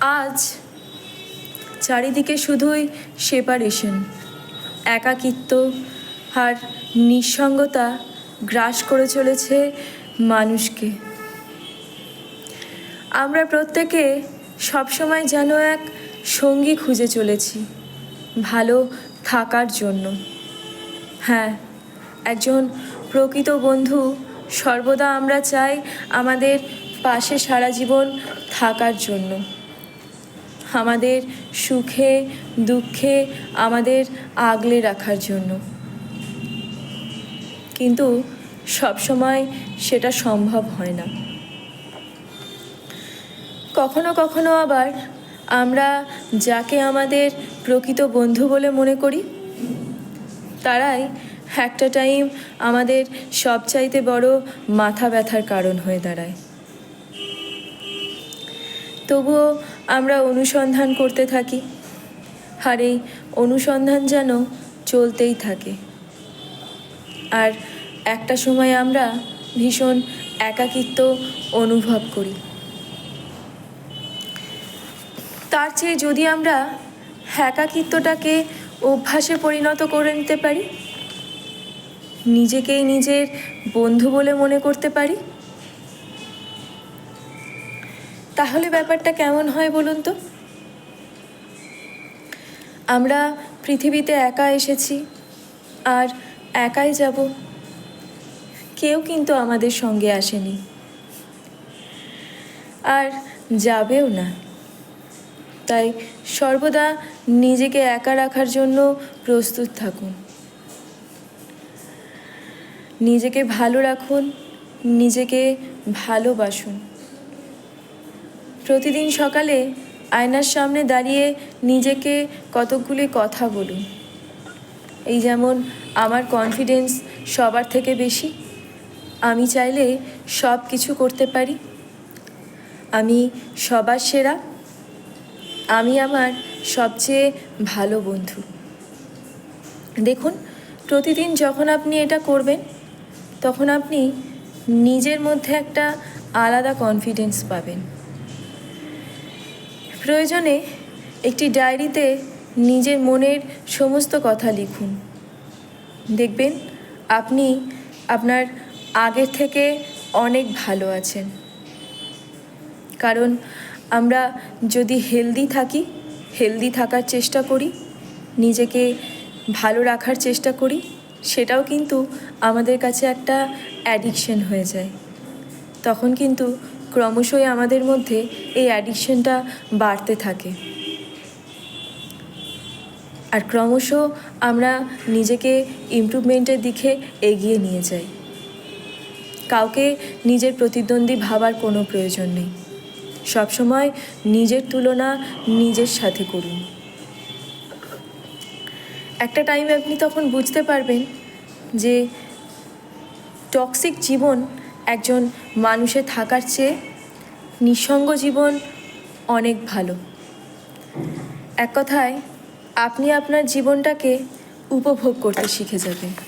আজ চারিদিকে শুধুই সেপারেশন, একাকিত্ব আর নিঃসঙ্গতা গ্রাস করে চলেছে মানুষকে। আমরা প্রত্যেকে সবসময় যেন এক সঙ্গী খুঁজে চলেছি, ভালো থাকার জন্য। হ্যাঁ একজন প্রকৃত বন্ধু সর্বদা আমরা চাই আমাদের পাশে সারা জীবন থাকার জন্য। আমাদের সুখে, দুঃখে, আমাদের আগলে রাখার জন্য। কিন্তু সবসময় সেটা সম্ভব হয় না। কখনো কখনো আবার আমরা যাকে আমাদের প্রকৃত বন্ধু বলে মনে করি, তারাই একটা টাইম আমাদের সবচাইতে বড় মাথা ব্যথার কারণ হয়ে দাঁড়ায়। তবুও আমরা অনুসন্ধান করতে থাকি। আর এই অনুসন্ধান যেন চলতেই থাকে। আর একটা সময় আমরা ভীষণ একাকিত্ব অনুভব করি। তার চেয়ে যদি আমরা একাকিত্বটাকে অভ্যাসে পরিণত করে নিতে পারি, নিজেকেই নিজের বন্ধু বলে মনে করতে পারি তাহলে ব্যাপারটা কেমন হয় বলুন তো? আমরা পৃথিবীতে একা এসেছি আর একাই যাব। কেউ কিন্তু আমাদের সঙ্গে আসেনি। আর যাবেও না। তাই সর্বদা নিজেকে একা রাখার জন্য প্রস্তুত থাকুন। নিজেকে ভালো রাখুন, নিজেকে ভালোবাসুন। প্রতিদিন সকালে আয়নার সামনে দাঁড়িয়ে নিজেকে কতকগুলি কথা বলুন। এই যেমন, আমার কনফিডেন্স সবার থেকে বেশি। আমি চাইলে সব কিছু করতে পারি। আমি সবার সেরা। আমি আমার সবচেয়ে ভালো বন্ধু। দেখুন, প্রতিদিন যখন আপনি এটা করবেন, তখন আপনি নিজের মধ্যে একটা আলাদা কনফিডেন্স পাবেন। প্রয়োজনে একটি ডায়েরিতে নিজের মনের সমস্ত কথা লিখুন। দেখবেন আপনি আপনার আগের থেকে অনেক ভালো আছেন। কারণ আমরা যদি হেলদি থাকি, হেলদি থাকার চেষ্টা করি, নিজেকে ভালো রাখার চেষ্টা করি, সেটাও কিন্তু আমাদের কাছে একটা অ্যাডিকশন হয়ে যায়। তখন কিন্তু ক্রমশই আমাদের মধ্যে এই অ্যাডিকশনটা বাড়তে থাকে। আর ক্রমশ আমরা নিজেকে ইমপ্রুভমেন্টের দিকে এগিয়ে নিয়ে যাই। কাউকে নিজের প্রতিদ্বন্দ্বী ভাবার কোনো প্রয়োজন নেই। সবসময় নিজের তুলনা নিজের সাথে করুন। একটা টাইমে আপনি তখন বুঝতে পারবেন যে টক্সিক জীবন একজন মানুষে থাকার চেয়ে নিঃসঙ্গ জীবন অনেক ভালো। এক কথায়, আপনি আপনার জীবনটাকে উপভোগ করতে শিখে যাবেন।